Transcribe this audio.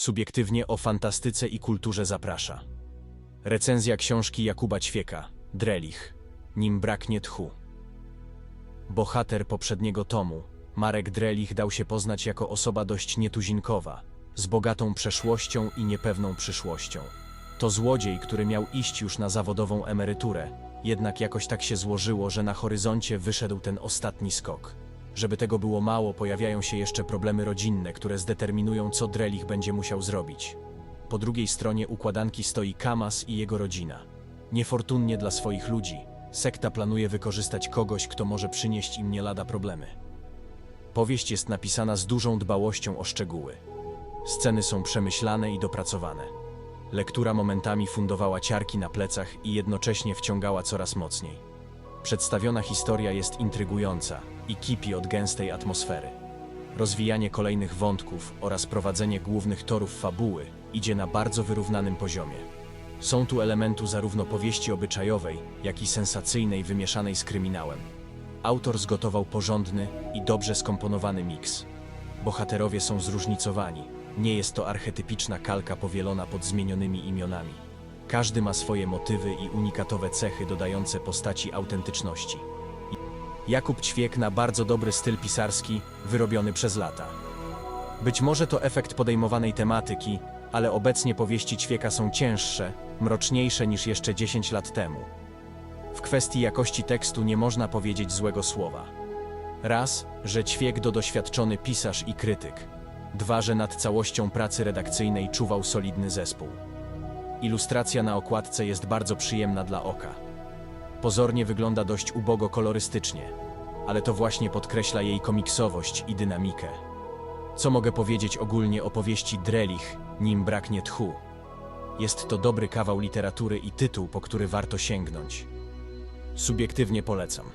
Subiektywnie o fantastyce i kulturze zaprasza. Recenzja książki Jakuba Ćwieka, Drelich, nim braknie tchu. Bohater poprzedniego tomu, Marek Drelich dał się poznać jako osoba dość nietuzinkowa, z bogatą przeszłością i niepewną przyszłością. To złodziej, który miał iść już na zawodową emeryturę, jednak jakoś tak się złożyło, że na horyzoncie wyszedł ten ostatni skok. Żeby tego było mało, pojawiają się jeszcze problemy rodzinne, które zdeterminują, co Drelich będzie musiał zrobić. Po drugiej stronie układanki stoi Kamas i jego rodzina. Niefortunnie dla swoich ludzi, sekta planuje wykorzystać kogoś, kto może przynieść im nie lada problemy. Powieść jest napisana z dużą dbałością o szczegóły. Sceny są przemyślane i dopracowane. Lektura momentami fundowała ciarki na plecach i jednocześnie wciągała coraz mocniej. Przedstawiona historia jest intrygująca i kipi od gęstej atmosfery. Rozwijanie kolejnych wątków oraz prowadzenie głównych torów fabuły idzie na bardzo wyrównanym poziomie. Są tu elementy zarówno powieści obyczajowej, jak i sensacyjnej wymieszanej z kryminałem. Autor zgotował porządny i dobrze skomponowany miks. Bohaterowie są zróżnicowani. Nie jest to archetypiczna kalka powielona pod zmienionymi imionami. Każdy ma swoje motywy i unikatowe cechy dodające postaci autentyczności. Jakub Ćwiek na bardzo dobry styl pisarski, wyrobiony przez lata. Być może to efekt podejmowanej tematyki, ale obecnie powieści Ćwieka są cięższe, mroczniejsze niż jeszcze 10 lat temu. W kwestii jakości tekstu nie można powiedzieć złego słowa. Raz, że Ćwiek to doświadczony pisarz i krytyk. Dwa, że nad całością pracy redakcyjnej czuwał solidny zespół. Ilustracja na okładce jest bardzo przyjemna dla oka. Pozornie wygląda dość ubogo kolorystycznie, ale to właśnie podkreśla jej komiksowość i dynamikę. Co mogę powiedzieć ogólnie o powieści Drelich, nim braknie tchu? Jest to dobry kawał literatury i tytuł, po który warto sięgnąć. Subiektywnie polecam.